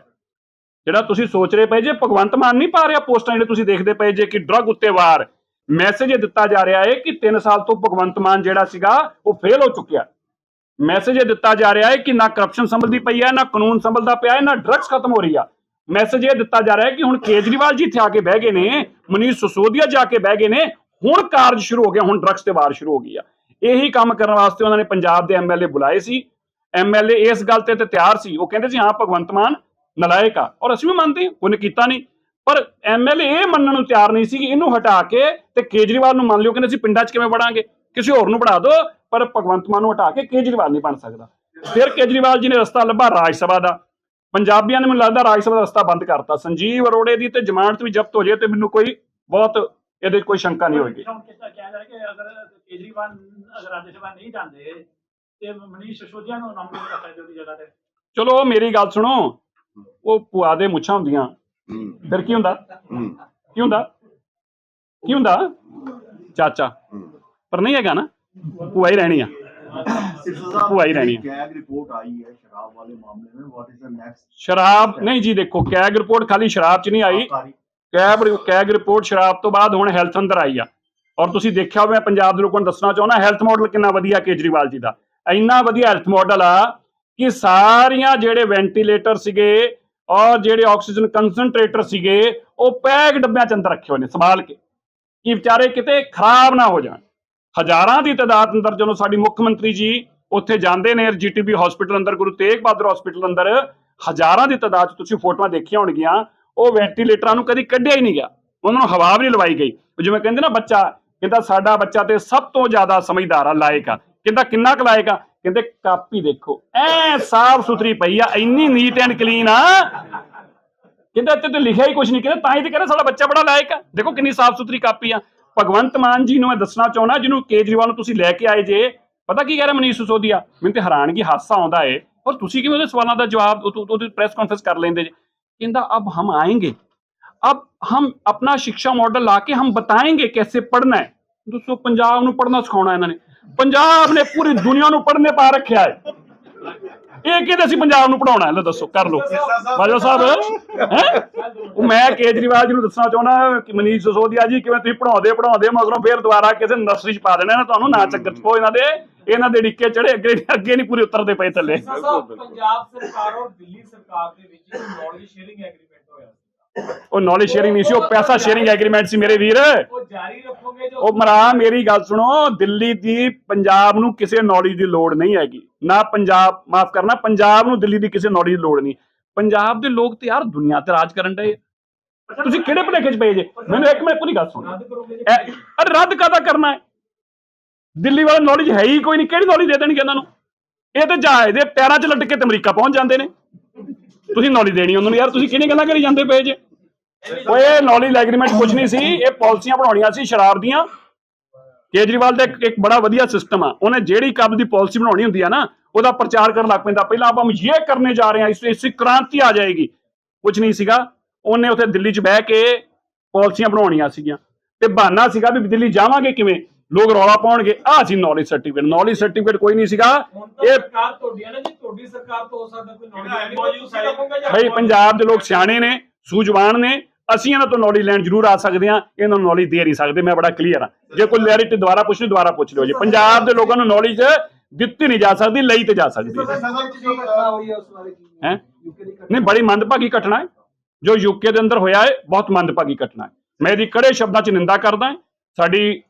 ਜਿਹੜਾ ਤੁਸੀਂ ਸੋਚ ਰਹੇ ਪਏ ਜੇ, ਭਗਵੰਤ ਮਾਨ ਨਹੀਂ ਪਾ ਰਿਹਾ ਪੋਸਟਾਂ ਜਿਹੜੇ ਤੁਸੀਂ ਦੇਖਦੇ ਪਏ ਜੇ ਕਿ ਡਰਗ ਉੱਤੇ ਵਾਰ। ਮੈਸੇਜ ਇਹ ਦਿੱਤਾ ਜਾ ਰਿਹਾ ਹੈ ਕਿ 3 ਸਾਲ ਤੋਂ ਭਗਵੰਤ ਮਾਨ ਜਿਹੜਾ ਸੀਗਾ, ਉਹ ਫੇਲ ਹੋ ਚੁੱਕਿਆ। ਮੈਸੇਜ ਇਹ ਦਿੱਤਾ ਜਾ ਰਿਹਾ ਹੈ ਕਿ ਨਾ ਕਰਪਸ਼ਨ ਸੰਭਲਦੀ ਪਈ ਹੈ, ਨਾ ਕਾਨੂੰਨ ਸੰਭਲਦਾ ਪਿਆ ਹੈ, ਨਾ ਡਰੱਗਸ ਖਤਮ ਹੋ ਰਹੀ ਆ। ਮੈਸੇਜ ਇਹ ਦਿੱਤਾ ਜਾ ਰਿਹਾ ਹੈ ਕਿ ਹੁਣ ਕੇਜਰੀਵਾਲ ਜੀ ਇੱਥੇ ਆ ਕੇ ਬਹਿ ਗਏ ਨੇ, ਮਨੀਸ਼ ਸਿਸੋਦੀਆ ਜਾ ਕੇ ਬਹਿ ਗਏ ਨੇ, ਹੁਣ ਕਾਰਜ ਸ਼ੁਰੂ ਹੋ ਗਿਆ, ਹੁਣ ਡਰੱਗਸ ਤੇ ਵਾਰ ਸ਼ੁਰੂ ਹੋ ਗਈ ਆ। ਇਹੀ ਕੰਮ ਕਰਨ ਵਾਸਤੇ ਉਹਨਾਂ ਨੇ ਪੰਜਾਬ ਦੇ ਐਮਐਲਏ ਬੁਲਾਏ ਸੀ। ਐਮਐਲਏ ਇਸ ਗੱਲ ਤੇ ਤਿਆਰ ਸੀ। ਉਹ ਕਹਿੰਦੇ ਸੀ, ਹਾਂ, ਭਗਵੰਤ ਮਾਨ ਨਲਾਇਕ ਆ। ਔਰ ਅਸੀਂ ਵੀ ਮੰਨਦੇ ਹਾਂ ਉਹਨੇ ਕੀਤਾ ਨਹੀਂ। ਪਰ ਐਮਐਲਏ ਇਹ ਮੰਨਣ ਨੂੰ ਤਿਆਰ ਨਹੀਂ ਸੀ ਕਿ ਇਹਨੂੰ ਹਟਾ ਕੇ ਤੇ ਕੇਜਰੀਵਾਲ ਨੂੰ ਮੰਨ ਲਿਓ, ਕਹਿੰਦੇ ਅਸੀਂ ਪਿੰਡਾਂ 'ਚ ਕਿਵੇਂ ਵੜਾਂਗੇ? ਕਿਸੇ ਹੋਰ ਨੂੰ ਬਣਾ ਦਿਓ ਪਰ ਭਗਵੰਤ ਮਾਨ ਨੂੰ ਹਟਾ ਕੇ ਕੇਜਰੀਵਾਲ ਨਹੀਂ ਬਣ ਸਕਦਾ। ਫਿਰ ਕੇਜਰੀਵਾਲ ਜੀ ਨੇ ਰਸਤਾ ਲੱਭਾ ਰਾਜ ਸਭਾ ਦਾ। ਪੰਜਾਬੀਆਂ ਨੇ ਮੈਨੂੰ ਲੱਗਦਾ ਰਾਜ ਸਭਾ ਦਾ ਰਸਤਾ ਬੰਦ ਕਰਤਾ। ਸੰਜੀਵ ਅਰੋੜੇ ਦੀ ਤੇ ਜ਼ਮਾਨਤ ਵੀ ਜ਼ਬਤ ਹੋ ਜੇ ਤੇ ਮੈਨੂੰ ਕੋਈ ਬਹੁਤ ਇਹਦੇ ਕੋਈ ਸ਼ੰਕਾ ਨਹੀਂ ਹੋਏਗੀ। ਹੁਣ ਕਿਸ ਤਰ੍ਹਾਂ ਕਿਹਾ ਜਾ ਰਿਹਾ ਕਿ ਅਗਰ ਕੇਜਰੀਵਾਲ ਅਗਰ ਰਾਜ ਸਭਾ ਨਹੀਂ ਜਾਂਦੇ ਤੇ ਮਨੀਸ਼ ਸਿਸੋਦੀਆ ਨੂੰ ਨਾਮਿਨੇਟ ਕਰ ਸਕਦੇ ਉਹਦੀ ਜਗ੍ਹਾ ਤੇ? ਚਲੋ ਮੇਰੀ ਗੱਲ ਸੁਣੋ। ਉਹ ਭੂਆ ਦੇ ਮੁੱਛਾਂ ਹੁੰਦੀਆਂ। ਫਿਰ ਕੀ ਹੁੰਦਾ? ਕੀ ਹੁੰਦਾ? ਕੀ ਹੁੰਦਾ? ਚਾਚਾ। ਪਰ ਨਹੀਂ ਹੈਗਾ ਨਾ ਭੂਆ ਹੀ ਰਹਿਣੀ ਆ। ਭੂਆ ਰਹਿਣੀ ਆ। ਕੈਗ ਰਿਪੋਰਟ ਆਈ ਹੈ ਸ਼ਰਾਬ ਵਾਲੇ ਮਾਮਲੇ ਵਿੱਚ। ਵਾਟ ਇਜ਼ ਦ ਨੈਕਸਟ ਸ਼ਰਾਬ ਨਹੀਂ ਜੀ ਦੇਖੋ ਕੈਗ ਰਿਪੋਰਟ ਖਾਲੀ ਸ਼ਰਾਬ 'ਚ ਨਹੀਂ ਆਈ। ਕੈਬ ਕੈਗ ਰਿਪੋਰਟ ਸ਼ਰਾਬ ਤੋਂ ਬਾਅਦ ਹੁਣ ਹੈਲਥ ਅੰਦਰ ਆਈ ਆ। ਔਰ ਤੁਸੀਂ ਦੇਖਿਆ ਹੋਵੇ ਪੰਜਾਬ ਦੇ ਲੋਕਾਂ ਨੂੰ ਦੱਸਣਾ ਚਾਹੁੰਦਾ ਹੈਲਥ ਮਾਡਲ ਕਿੰਨਾ ਵਧੀਆ ਕੇਜਰੀਵਾਲ ਜੀ ਦਾ। ਇੰਨਾ ਵਧੀਆ ਹੈਲਥ ਮਾਡਲ ਆ ਕਿ ਸਾਰੀਆਂ ਜਿਹੜੇ ਵੈਂਟੀਲੇਟਰ ਸੀਗੇ ਔਰ ਜਿਹੜੇ ਆਕਸੀਜਨ ਕਨਸੈਂਟਰੇਟਰ ਸੀਗੇ ਉਹ ਪੈਕ ਡੱਬਿਆਂ ਚ ਅੰਦਰ ਰੱਖੇ ਹੋਏ ਨੇ ਸੰਭਾਲ ਕੇ। ਕਿ ਵਿਚਾਰੇ ਕਿਤੇ ਖਰਾਬ ਨਾ ਹੋ ਜਾਣ। ਹਜ਼ਾਰਾਂ ਦੀ ਤਾਦਾਦ ਅੰਦਰ ਜਦੋਂ ਸਾਡੀ ਮੁੱਖ ਮੰਤਰੀ ਜੀ ਉੱਥੇ ਜਾਂਦੇ ਨੇ ਜੀਟੀਬੀ ਹਸਪੀਟਲ ਅੰਦਰ, ਗੁਰੂ ਤੇਗ ਬਹਾਦਰ ਹਸਪੀਟਲ ਅੰਦਰ, ਹਜ਼ਾਰਾਂ ਦੀ ਤਾਦਾਦ 'ਚ ਤੁਸੀਂ ਫੋਟੋਆਂ ਦੇਖੀਆਂ ਹੋਣਗੀਆਂ, ਉਹ ਵੈਂਟੀਲੇਟਰਾਂ ਨੂੰ ਕਦੀ ਕੱਢਿਆ ਹੀ ਨਹੀਂ ਗਿਆ। ਉਹਨਾਂ ਨੂੰ ਹਵਾ ਵੀ ਨਹੀਂ ਲਵਾਈ ਗਈ। ਜਿਵੇਂ ਕਹਿੰਦੇ ਨਾ ਬੱਚਾ, ਕਹਿੰਦਾ ਸਾਡਾ ਬੱਚਾ ਤੇ ਸਭ ਤੋਂ ਜ਼ਿਆਦਾ ਸਮਝਦਾਰ ਆ, ਲਾਇਕ ਆ। ਕਹਿੰਦਾ ਕਿੰਨਾ ਕੁ ਲਾਇਕ ਆ? ਕਹਿੰਦੇ ਕਾਪੀ ਦੇਖੋ। ਐ ਸਾਫ਼ ਸੁਥਰੀ ਪਈ ਆ, ਇੰਨੀ ਨੀਟ ਐਂਡ ਕਲੀਨ ਆ। ਕਹਿੰਦਾ ਇੱਥੇ ਤੇ ਲਿਖਿਆ ਹੀ ਕੁਝ ਨਹੀਂ। ਕਹਿੰਦਾ ਤਾਂ ਹੀ ਤੇ ਕਹਿੰਦਾ ਸਾਡਾ ਬੱਚਾ ਬੜਾ ਲਾਇਕ ਆ। ਦੇਖੋ ਕਿੰਨੀ ਸਾਫ਼ ਸੁਥਰੀ ਕਾਪੀ ਆ। ਭਗਵੰਤ ਮਾਨ ਜੀ ਨੂੰ ਮੈਂ ਦੱਸਣਾ ਚਾਹੁੰਦਾ, ਜਿਹਨੂੰ ਕੇਜਰੀਵਾਲ ਨੂੰ ਤੁਸੀਂ ਲੈ ਕੇ ਆਏ ਜੇ, ਪਤਾ ਕੀ ਕਹਿ ਰਿਹਾ ਮਨੀਸ਼ ਸਿਸੋਦੀਆ? ਮੈਨੂੰ ਤੇ ਹੈਰਾਨਗੀ ਹਾਸਾ ਆਉਂਦਾ ਏ। ਔਰ ਤੁਸੀਂ ਕਿਵੇਂ ਉਹਦੇ ਸਵਾਲਾਂ ਦਾ ਜਵਾਬ ਉਹਦੀ ਪ੍ਰੈਸ ਕਾਨਫਰੰਸ ਕਰ ਲੈਂਦੇ ਜੇ? ਕਹਿੰਦਾ, ਅਬ ਹਮ ਆਏਗੇ। ਅਬ ਹਮ ਆਪਣਾ ਸਿੱਖਿਆ ਮਾਡਲ ਲਾ ਕੇ ਹਮ ਬਤਾਏਗੇ ਕੈਸੇ ਪੜਨਾ ਹੈ? ਦੋਸਤੋ, ਪੰਜਾਬ ਨੂੰ ਪੜਨਾ ਸਿਖਾਉਣਾ ਇਹਨਾਂ ਨੇ। ਪੰਜਾਬ ਨੇ ਪੂਰੀ ਦੁਨੀਆ ਨੂੰ ਪੜਨੇ ਪਾ ਰੱਖਿਆ ਹੈ। ਇਹ ਕਿਹਦੇ ਅਸੀਂ ਪੰਜਾਬ ਨੂੰ ਪੜਾਉਣਾ ਲੈ ਦੱਸੋ ਕਰ ਲਓ। ਬਾਜਵਾ ਸਾਹਿਬ ਹੈ? ਉਹ ਮੈਂ ਕੇਜਰੀਵਾਲ ਜੀ ਨੂੰ ਦੱਸਣਾ ਚਾਹੁੰਦਾ ਕਿ ਮਨੀਸ਼ ਸਿਸੋਦੀਆ ਜੀ ਕਿਵੇਂ ਤੁਸੀਂ ਪੜਾਉਂਦੇ ਪੜਾਉਂਦੇ ਮਗਰੋਂ ਫੇਰ ਦੁਬਾਰਾ ਕਿਸੇ ਨਰਸਰੀ ਚ ਪਾ ਦੇਣਾ ਨਾ ਤੁਹਾਨੂੰ ਨਾ ਚੱਕਰ ਚ। ਪੋ ਇਹਨਾਂ ਦੇ ਇਹਨਾਂ ਦੇ ਡਿੱਕੇ ਚੜੇ ਅੱਗੇ ਅੱਗੇ ਨਹੀਂ ਪੂਰੇ ਉਤਰਦੇ ਪਏ ਥੱਲੇ। ਪੰਜਾਬ ਸਰਕਾਰ ਔਰ ਦਿੱਲੀ ਸਰਕਾਰ ਦੇ ਵਿੱਚ ਇੱਕ ਨੌਲੇਜ ਸ਼ੇਅਰਿੰਗ ਐਗਰੀਮੈਂਟ ਹੋਇਆ ਸੀ। ਉਹ ਨੌਲੇਜ ਸ਼ੇਅਰਿੰਗ ਨਹੀਂ ਸੀ ਉਹ ਪੈਸਾ ਸ਼ੇਅਰਿੰਗ ਐਗਰੀਮੈਂਟ ਸੀ ਮੇਰੇ ਵੀਰ। ਉਹ ਜਾਰੀ ਰੱਖੋਗੇ ਜੋ ਉਹ ਮਰਾ ਮੇਰੀ ਗੱਲ ਸੁਣੋ ਦਿੱਲੀ ਦੀ ਪੰਜਾਬ ਨੂੰ ਕਿਸੇ ਨੌਲੇਜ ਦੀ ਲੋੜ ਨਹੀਂ ਹੈਗੀ। ਨਾ ਪੰਜਾਬ ਮਾਫ ਕਰਨਾ ਪੰਜਾਬ ਨੂੰ ਦਿੱਲੀ ਦੀ ਕਿਸੇ ਨੌਲੇਜ ਦੀ ਲੋੜ ਨਹੀਂ। ਪੰਜਾਬ ਦੇ ਲੋਕ ਤੇ ਯਾਰ ਦੁਨੀਆ ਤੇ ਰਾਜ ਕਰਨ ਡਏ। ਤੁਸੀਂ ਕਿਹੜੇ ਭਲੇਖੇ 'ਚ ਪਏ ਜੇ? ਮੈਨੂੰ ਇੱਕ ਮਿੰਟ ਪੂਰੀ ਗੱਲ ਸੁਣ। ਅਰੇ ਰੱਦ ਕਾਦਾ ਕਰਨਾ ਹੈ? ਦਿੱਲੀ ਵਾਲਾ ਨੌਲੇਜ ਹੈ ਹੀ ਕੋਈ ਨਹੀਂ। ਕਿਹੜੀ ਨੌਲੇਜ ਦੇ ਦੇਣਗੇ ਇਹਨਾਂ ਨੂੰ? ਇਹ ਤੇ ਜਹਾਜ਼ ਦੇ ਪੈਰਾਂ 'ਚ ਲਟਕ ਕੇ ਤੇ ਅਮਰੀਕਾ ਪਹੁੰਚ ਜਾਂਦੇ ਨੇ। ਤੁਸੀਂ ਨੌਲੇਜ ਦੇਣੀ ਉਹਨਾਂ ਨੂੰ। ਯਾਰ ਤੁਸੀਂ ਕਿਹੜੀਆਂ ਗੱਲਾਂ ਕਰੀ ਜਾਂਦੇ ਪਏ ਜੇ? ਓਏ ਨੌਲੇਜ ਐਗਰੀਮੈਂਟ ਕੁਝ ਨਹੀਂ ਸੀ। ਇਹ ਪਾਲਿਸੀਆਂ ਬਣਾਉਣੀਆਂ ਸੀ ਸ਼ਰਾਬ ਦੀਆਂ। ਕੇਜਰੀਵਾਲ ਦਾ ਇੱਕ ਬੜਾ ਵਧੀਆ ਸਿਸਟਮ ਆ। ਉਹਨੇ ਜਿਹੜੀ ਕੱਬ ਦੀ ਪਾਲਿਸੀ ਬਣਾਉਣੀ ਹੁੰਦੀ ਆ ਨਾ ਉਹਦਾ ਪ੍ਰਚਾਰ ਕਰਨ ਲੱਗ ਪੈਂਦਾ। ਪਹਿਲਾਂ ਆਪਾਂ ਇਹ ਕਰਨੇ ਜਾ ਰਹੇ ਹਾਂ ਇਸ ਇਸ ਕ੍ਰਾਂਤੀ ਆ ਜਾਏਗੀ। ਕੁਝ ਨਹੀਂ ਸੀਗਾ। ਉਹਨੇ ਉੱਥੇ ਦਿੱਲੀ 'ਚ ਬਹਿ ਕੇ ਪਾਲਿਸੀਆਂ ਬਣਾਉਣੀਆਂ ਸੀਗੀਆਂ। ਤੇ ਬਹਾਨਾ ਸੀਗਾ ਵੀ ਦਿੱਲੀ ਜਾਵਾਂਗੇ ਕਿਵੇਂ? ਲੋਕ ਰੌਲਾ ਪਾਉਣਗੇ। ਆਹ ਸੀ ਨੌਲੇਜ ਸਰਟੀਫਿਕੇਟ ਨੌਲੇਜ ਸਰਟੀਫਿਕੇਟ ਕੋਈ ਨਹੀਂ ਸੀਗਾ। ਇਹ ਸਰਕਾਰ ਤੁਹਾਡੀ ਹੈ ਨਾ ਜੀ ਤੁਹਾਡੀ ਸਰਕਾਰ ਤੋਂ ਹੋ ਸਕਦਾ ਕੋਈ ਨੌਲੇਜ ਬਈ ਪੰਜਾਬ ਦੇ ਲੋਕ ਸਿਆਣੇ ਨੇ ਸੂਝਵਾਨ ਨੇ। ਅਸੀਂ ਇਹਨਾਂ ਤੋਂ ਨੌਲੇਜ ਲੈਣ ਜ਼ਰੂਰ ਆ ਸਕਦੇ ਹਾਂ, ਇਹਨਾਂ ਨੂੰ ਨੌਲੇਜ ਦੇ ਨਹੀਂ ਸਕਦੇ, ਮੈਂ ਬੜਾ ਕਲੀਅਰ ਹਾਂ। ਜੇ ਕੋਈ ਲੈਰਿਟ ਦੁਬਾਰਾ ਪੁੱਛਣੀ ਦੁਬਾਰਾ ਪੁੱਛ ਲਿਓ ਜੀ। ਪੰਜਾਬ ਦੇ ਲੋਕਾਂ ਨੂੰ ਨੌਲੇਜ ਦਿੱਤੀ ਨਹੀਂ ਜਾ ਸਕਦੀ, ਲਈ ਤੇ ਜਾ ਸਕਦੀ ਹੈ। ਹੈਂ? ਨਹੀਂ, ਬੜੀ ਮੰਦਭਾਗੀ ਘਟਨਾ ਹੈ। ਜੋ ਯੂਕੇ ਦੇ ਅੰਦਰ ਹੋਇਆ ਹੈ, ਬਹੁਤ ਮੰਦਭਾਗੀ ਘਟਨਾ ਹੈ। ਮੈਂ ਇਹਦੀ ਕੜੇ ਸ਼ਬਦਾਂ 'ਚ ਨਿੰਦਾ ਕਰਦਾ ਸਾਡੀ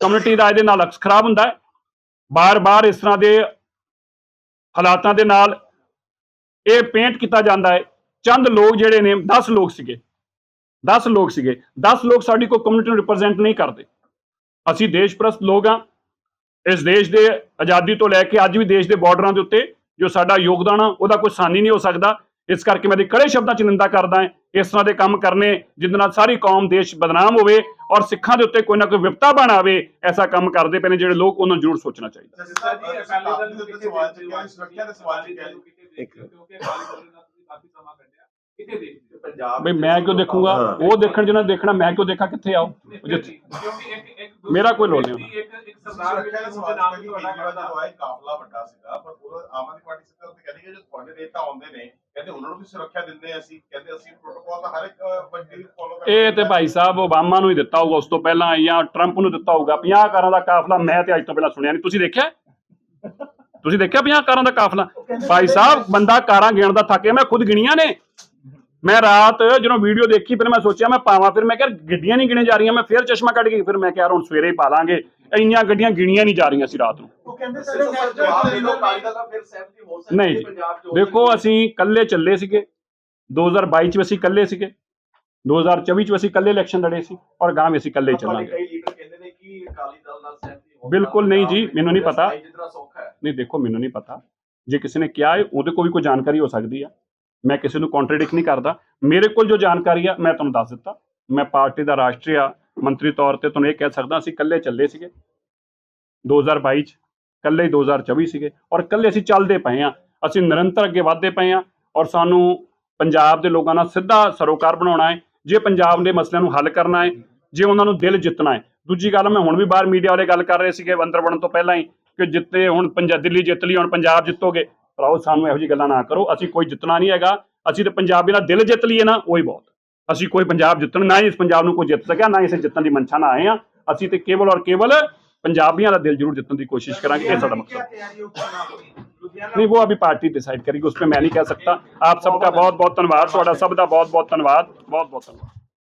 ਕਮਿਊਨਿਟੀ ਦਾ ਇਹਦੇ ਨਾਲ ਅਕਸ ਖਰਾਬ ਹੁੰਦਾ ਹੈ। ਬਾਰ-ਬਾਰ ਇਸ ਤਰ੍ਹਾਂ ਦੇ ਹਾਲਾਤਾਂ ਦੇ ਨਾਲ ਇਹ ਪੇਂਟ ਕੀਤਾ ਜਾਂਦਾ ਹੈ। ਚੰਦ ਲੋਕ ਜਿਹੜੇ ਨੇ 10 ਲੋਕ ਸੀਗੇ। 10 ਲੋਕ ਸੀਗੇ 10 ਲੋਕ ਸਾਡੀ ਕੋਈ ਕਮਿਊਨਿਟੀ ਨੂੰ ਰਿਪਰੈਜ਼ੈਂਟ ਨਹੀਂ ਕਰਦੇ। ਅਸੀਂ ਦੇਸ਼ਪ੍ਰਸਤ ਲੋਕ ਹਾਂ। ਇਸ ਦੇਸ਼ ਦੇ ਆਜ਼ਾਦੀ ਤੋਂ ਲੈ ਕੇ ਅੱਜ ਵੀ ਦੇਸ਼ ਦੇ ਬਾਰਡਰਾਂ ਦੇ ਉੱਤੇ ਜੋ ਸਾਡਾ ਯੋਗਦਾਨ ਆ ਉਹਦਾ ਕੋਈ ਸਾਨੀ ਨਹੀਂ ਹੋ ਸਕਦਾ। ਇਸ ਕਰਕੇ ਮੈਂ ਦੀ ਕੜੇ ਸ਼ਬਦਾਂ 'ਚ ਨਿੰਦਾ ਕਰਦਾ ਹਾਂ। ਇਸ ਤਰ੍ਹਾਂ ਦੇ ਕੰਮ ਕਰਨੇ ਜਿਹਦੇ ਨਾਲ ਸਾਰੀ ਕੌਮ ਦੇਸ਼ ਬਦਨਾਮ ਹੋਵੇ ਔਰ ਸਿੱਖਾਂ ਦੇ ਉੱਤੇ ਕੋਈ ਨਾ ਕੋਈ ਵਿਪਤਾ ਬਣ ਆਵੇ ਐਸਾ ਕੰਮ ਕਰਦੇ ਪਏ ਨੇ ਜਿਹੜੇ ਲੋਕ ਉਹਨਾਂ ਨੂੰ ਜ਼ਰੂਰ ਸੋਚਣਾ ਚਾਹੀਦਾ। ਸਰ ਜੀ ਅਕਾਲੀ ਦਲ ਨੂੰ ਕਿਤੇ ਸਵਾਲ ਚੱਕਿਆ ਸੁਰੱਖਿਆ ਦੇ ਸਵਾਲ ਚੱਕਿਆ ਇੱਕ- ਕਿਉਂਕਿ ਅਕਾਲੀ ਦਲ ਨਾਲ ਤੁਸੀਂ ਕਾਫੀ ਸਮਾਂ ਕੱਢਿਆ। ਕਿਤੇ ਦੇਖਦੇ ਹੋ? ਪੰਜਾਬ ਬਈ ਮੈਂ ਕਿਉਂ ਦੇਖੂੰਗਾ? ਉਹ ਦੇਖਣ ਜਿਹਨਾਂ ਨੇ ਦੇਖਣਾ ਮੈਂ ਕਿਉਂ ਦੇਖਾਂ? ਕਿੱਥੇ ਆਓ? ਜਿੱਥੇ ਕਿਉਂਕਿ ਇੱਕ ਇੱਕ ਮੇਰਾ ਕੋਈ ਰੋਲ ਨਹੀਂ ਇੱਕ ਇੱਕ ਸਰਦਾਰ ਸੁਰੱਖਿਆ ਦੇ ਦੇ ਸਵਾਲ ਨਾਮ ਚੱਕਿਆ ਤੁਹਾਡਾ ਕੇਜਰੀਵਾਲ ਦਾ ਹੋਇਆ ਕਾਫਲਾ ਵੱਡਾ ਸੀਗਾ ਪਰ ਉਹ ਆਮ ਆਦਮੀ ਪਾਰਟੀ ਸਰਕਾਰ ਤੇ ਕਹਿੰਦੀ ਕਿ ਜੋ ਤੁਹਾਡੇ ਨੇਤਾ ਆਉਂਦੇ ਨੇ ਕਹਿੰਦੇ ਉਹਨਾਂ ਨੂੰ ਵੀ ਸੁਰੱਖਿਆ ਦਿੰਦੇ ਆ ਅਸੀਂ ਕਹਿੰਦੇ ਅਸੀਂ ਪ੍ਰੋਟੋਕਾਲ ਤਾਂ ਹਰ ਇੱਕ ਬੰਦੇ ਦੀ ਫੋਲੋ ਇਹ ਤੇ ਭਾਈ ਸਾਹਿਬ ਓਬਾਮਾ ਨੂੰ ਹੀ ਦਿੱਤਾ ਹੋਊਗਾ ਉਸ ਤੋਂ ਪਹਿਲਾਂ ਜਾਂ ਟਰੰਪ ਨੂੰ ਦਿੱਤਾ ਹੋਊਗਾ। 50 ਕਾਰਾਂ ਦਾ ਕਾਫਲਾ ਮੈਂ ਤੇ ਅੱਜ ਤੋਂ ਪਹਿਲਾਂ ਸੁਣਿਆ ਨਹੀਂ। ਤੁਸੀਂ ਦੇਖਿਆ? ਤੁਸੀਂ ਦੇਖਿਆ 50 ਕਾਰਾਂ ਦਾ ਕਾਫਲਾ? ਭਾਈ ਸਾਹਿਬ ਬੰਦਾ ਕਾਰਾਂ ਗਿਣਦਾ ਥੱਕੇ ਮੈਂ ਖੁਦ ਗਿਣੀਆਂ ਨੇ। ਮੈਂ ਰਾਤ ਜਦੋਂ ਵੀਡੀਓ ਦੇਖੀ ਫਿਰ ਮੈਂ ਸੋਚਿਆ ਮੈਂ ਪਾਵਾਂ ਫਿਰ ਮੈਂ ਕਿਹਾ ਗੱਡੀਆਂ ਨਹੀਂ ਗਿਣੇ ਜਾ ਰਹੀਆਂ ਮੈਂ ਫਿਰ ਚਸ਼ਮਾ ਕੱਢ ਕੇ ਫਿਰ ਮੈਂ ਕਿਹਾ ਹੁਣ ਸਵੇਰੇ ਹੀ ਪਾ ਲਾਂਗੇ। ਇੰਨੀਆਂ ਗੱਡੀਆਂ ਗਿਣੀਆਂ ਨਹੀਂ ਜਾ ਰਹੀਆਂ ਸੀ ਰਾਤ ਨੂੰ। ਉਹ ਕਹਿੰਦੇ ਸਾਡੇ ਜਵਾਬ ਦੇ ਨੈਸ਼ਨਲ ਦਿਓ ਕਾਲੀ ਦਾ ਤਾਂ ਫਿਰ ਸਹਿਮਤੀ ਹੋ ਸਕਦੀ ਨਹੀਂ ਹੈ ਜੀ। ਪੰਜਾਬ ਚ ਹੋ ਦੇਖੋ। ਅਸੀਂ ਇਕੱਲੇ ਚੱਲੇ ਸੀਗੇ। 2022 ਚ ਵੀ ਅਸੀਂ ਇਕੱਲੇ ਸੀਗੇ। 2024 ਚ ਵੀ ਅਸੀਂ ਇਕੱਲੇ ਇਲੈਕਸ਼ਨ ਲੜੇ ਸੀ ਔਰ ਗਾਂ ਵੀ ਅਸੀਂ ਇਕੱਲੇ ਹੀ ਚੱਲਾਂਗੇ। ਕਈ ਲੀਡਰ ਕਹਿੰਦੇ ਨੇ ਕਿ ਅਕਾਲੀ ਦਲ ਨਾਲ ਸਹਿਮਤੀ ਹੋ ਬਿਲਕੁਲ ਨਹੀਂ ਜੀ, ਮੈਨੂੰ ਨਹੀਂ ਪਤਾ। ਜਿਤਨਾ ਸੌਖਾ ਹੈ। ਨਹੀਂ ਦੇਖੋ ਮੈਨੂੰ ਨਹੀਂ ਪਤਾ। ਜੇ ਕਿਸੇ ਨੇ ਕਿਹਾ ਹੈ ਉਹਦੇ ਕੋਲ ਵੀ ਕੋਈ ਜਾਣਕਾਰੀ ਹੋ ਸਕਦੀ ਆ। ਮੈਂ ਕਿਸੇ ਨੂੰ ਕੰਟਰਡਿਕਟ ਨਹੀਂ ਕਰਦਾ। ਮੇਰੇ ਕੋਲ ਜੋ ਜਾਣਕਾਰੀ ਆ, ਮੈਂ ਤੁਹਾਨੂੰ ਦੱਸ ਦਿੱਤਾ। ਮੈਂ ਪਾਰਟੀ ਦਾ ਰਾਸ਼ਟਰੀ ਮੰਤਰੀ ਤੌਰ ਤੇ ਤੁਹਾਨੂੰ ਇਹ ਕਹਿ ਸਕਦਾ, ਅਸੀਂ ਇਕੱਲੇ ਚੱਲੇ ਸੀਗੇ। 2022 ਚ, ਇਕੱਲੇ ਹੀ 2024 ਸੀਗੇ। ਔਰ ਇਕੱਲੇ ਅਸੀਂ ਚੱਲਦੇ ਪਏ ਆ ਅਸੀਂ ਨਿਰੰਤਰ ਅੱਗੇ ਵਧਦੇ ਪਏ ਆ ਔਰ ਸਾਨੂੰ ਪੰਜਾਬ ਦੇ ਲੋਕਾਂ ਨਾਲ ਸਿੱਧਾ ਸਰੋਕਾਰ ਬਣਾਉਣਾ ਹੈ। ਜੇ ਪੰਜਾਬ ਦੇ ਮਸਲਿਆਂ ਨੂੰ ਹੱਲ ਕਰਨਾ ਹੈ, ਜੇ ਉਹਨਾਂ ਨੂੰ ਦਿਲ ਜਿੱਤਣਾ ਹੈ। ਦੂਜੀ ਗੱਲ, ਮੈਂ ਹੁਣ ਵੀ ਬਾਹਰ ਮੀਡੀਆ ਵਾਲੇ ਗੱਲ ਕਰ ਰਹੇ ਸੀਗੇ ਅੰਦਰ ਬਣਨ ਤੋਂ ਪਹਿਲਾਂ ਹੀ, ਕਿ ਜਿੱਤੇ ਹੁਣ ਪੰਜਾਬ ਦਿੱਲੀ ਜਿੱਤ ਲਈ, ਹੁਣ ਪੰਜਾਬ ਜਿੱਤੋਗੇ। ਭਰਾਓ ਸਾਨੂੰ ਇਹੋ ਜਿਹੀ ਗੱਲਾਂ ਨਾ ਕਰੋ ਅਸੀਂ ਕੋਈ ਜਿੱਤਣਾ ਨਹੀਂ ਹੈਗਾ ਅਸੀਂ ਤੇ ਪੰਜਾਬੀ ਦਾ ਦਿਲ ਜਿੱਤ ਲਈਏ ਨਾ ਉਹੀ ਬਹੁਤ ਅਸੀਂ ਕੋਈ ਪੰਜਾਬ ਜਿੱਤਣ ਨਾ ਹੀ ਇਸ ਪੰਜਾਬ ਨੂੰ ਕੋਈ ਜਿੱਤ ਸਕਿਆ ਨਾ ਹੀ ਇਸੇ ਜਿੱਤਣ ਦੀ ਮਨਸ਼ਾ ਨਾਲ ਆਏ ਆ ਅਸੀਂ ਤੇ ਕੇਵਲ ਔਰ ਕੇਵਲ ਪੰਜਾਬੀਆਂ ਦਾ ਦਿਲ ਜ਼ਰੂਰ ਜਿੱਤਣ ਦੀ ਕੋਸ਼ਿਸ਼ ਕਰਾਂਗੇ ਇਹ ਸਾਡਾ मकसद क्या तैयारी हो चुनाव की लुधियाना नहीं वो अभी पार्टी डिसाइड करेगी उस पर मैं नहीं कह सकता आप सबका बहुत बहुत धन्यवाद ਤੁਹਾਡਾ ਸਭ ਦਾ ਬਹੁਤ ਬਹੁਤ ਧੰਨਵਾਦ ਬਹੁਤ ਬਹੁਤ ਧੰਨਵਾਦ